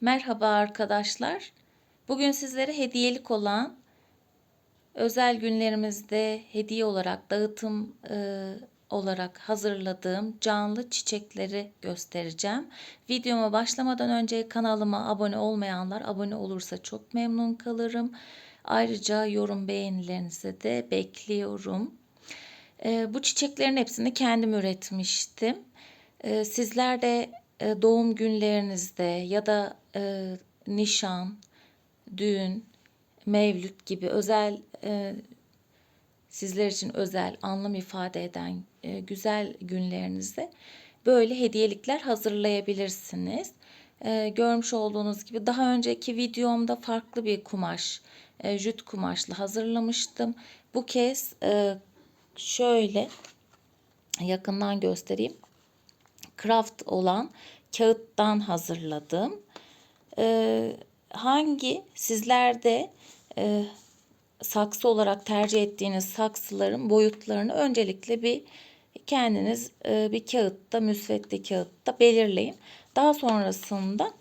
Merhaba arkadaşlar. Bugün sizlere hediyelik olan özel günlerimizde hediye olarak dağıtım e, olarak hazırladığım canlı çiçekleri göstereceğim. Videoma başlamadan önce kanalıma abone olmayanlar abone olursa çok memnun kalırım. Ayrıca yorum beğenilerinizi de bekliyorum. E, bu çiçeklerin hepsini kendim üretmiştim. E, sizler de e, doğum günlerinizde ya da e, nişan, düğün, mevlüt gibi özel e, sizler için özel anlam ifade eden e, güzel günlerinizde böyle hediyelikler hazırlayabilirsiniz. E, görmüş olduğunuz gibi daha önceki videomda farklı bir kumaş, e, jüt kumaşlı hazırlamıştım. Bu kez e, şöyle yakından göstereyim. Craft olan kağıttan hazırladım. Ee, hangi sizlerde e, saksı olarak tercih ettiğiniz saksıların boyutlarını öncelikle bir kendiniz e, bir kağıtta, müsvedde kağıtta belirleyin. Daha sonrasında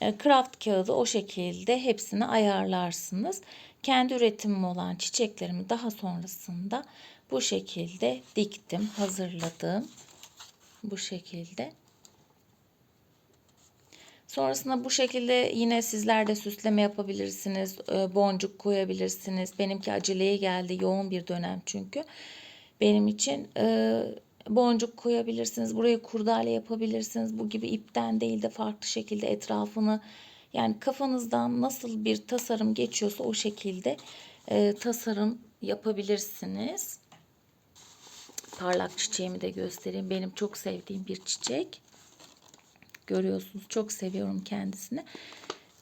e, craft kağıdı o şekilde hepsini ayarlarsınız. Kendi üretimim olan çiçeklerimi daha sonrasında bu şekilde diktim, hazırladım. Bu şekilde. Sonrasında bu şekilde yine sizler de süsleme yapabilirsiniz. e, Boncuk koyabilirsiniz. Benimki aceleye geldi. Yoğun bir dönem çünkü. Benim için e, boncuk koyabilirsiniz. Buraya kurdale yapabilirsiniz. Bu gibi ipten değil de farklı şekilde etrafını yani kafanızdan nasıl bir tasarım geçiyorsa o şekilde e, tasarım yapabilirsiniz. Parlak çiçeğimi de göstereyim. Benim çok sevdiğim bir çiçek. Görüyorsunuz çok seviyorum kendisini.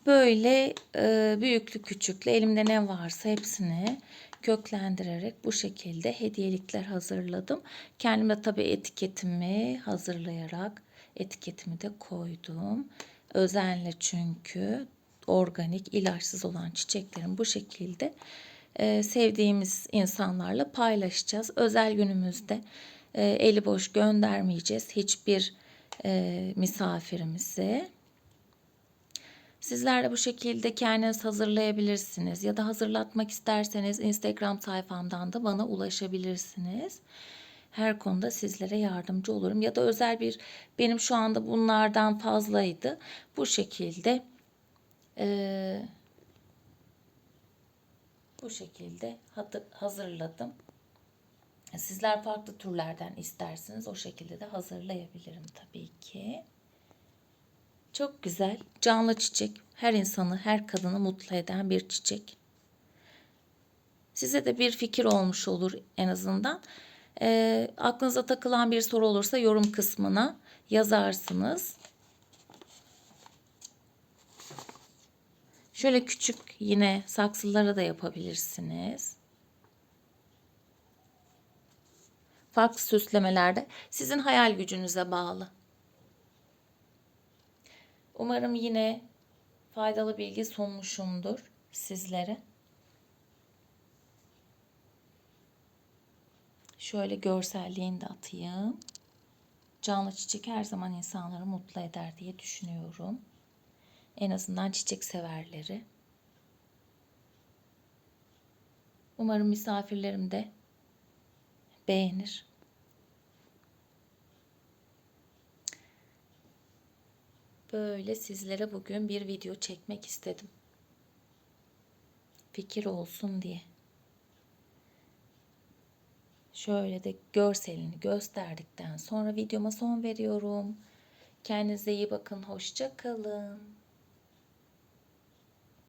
Böyle e, büyüklü küçüklü elimde ne varsa hepsini köklendirerek bu şekilde hediyelikler hazırladım. Kendime tabii etiketimi hazırlayarak etiketimi de koydum. Özenle çünkü organik ilaçsız olan çiçeklerin bu şekilde e, sevdiğimiz insanlarla paylaşacağız. Özel günümüzde e, eli boş göndermeyeceğiz hiçbir e, misafirimizi. Sizler de bu şekilde kendiniz hazırlayabilirsiniz ya da hazırlatmak isterseniz Instagram sayfamdan da bana ulaşabilirsiniz. Her konuda sizlere yardımcı olurum ya da özel bir benim şu anda bunlardan fazlaydı. Bu şekilde e, bu şekilde hazırladım. Sizler farklı türlerden isterseniz o şekilde de hazırlayabilirim tabii ki. Çok güzel, canlı çiçek. Her insanı, her kadını mutlu eden bir çiçek. Size de bir fikir olmuş olur en azından. E, aklınıza takılan bir soru olursa yorum kısmına yazarsınız. Şöyle küçük yine saksılara da yapabilirsiniz. Farklı süslemelerde sizin hayal gücünüze bağlı. Umarım yine faydalı bilgi sunmuşumdur sizlere. Şöyle görselliğini de atayım. Canlı çiçek her zaman insanları mutlu eder diye düşünüyorum. En azından çiçek severleri. Umarım misafirlerim de beğenir. Böyle sizlere bugün bir video çekmek istedim. Fikir olsun diye. Şöyle de görselini gösterdikten sonra videoma son veriyorum. Kendinize iyi bakın. Hoşça kalın.